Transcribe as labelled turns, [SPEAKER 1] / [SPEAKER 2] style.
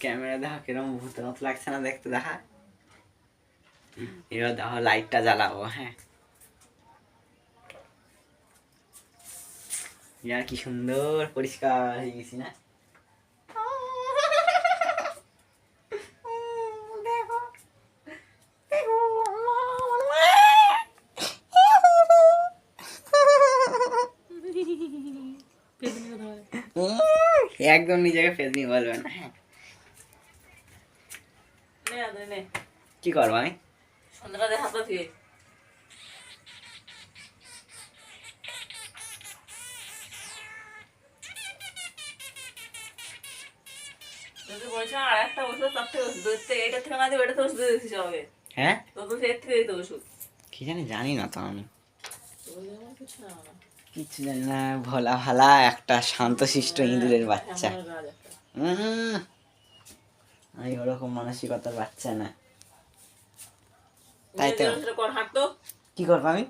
[SPEAKER 1] Camera দেখো কিরম ভূতের মতো লাগছে না দেখতে দেখা। এবার দেখো লাইটটা জ্বালাবো হ্যাঁ। ইয়ার কি সুন্দর পরিষ্কার হয়ে গেছি না? একদম নিজেকে ফেসনি বলবে না হ্যাঁ।
[SPEAKER 2] নে
[SPEAKER 1] কি করব আমি
[SPEAKER 2] সন্ধ্যাটা হাতটা ধুয়ে।
[SPEAKER 1] হ্যাঁ? কি জানি জানি না তো আমি।
[SPEAKER 2] কিছু না
[SPEAKER 1] জানি না ভোলা ভালা একটা শান্ত শান্তশিষ্ট ইঁদুরের বাচ্চা। আমি ওরকম মানসিকতার বাচ্চা না। তাই তো। কি করব আমি?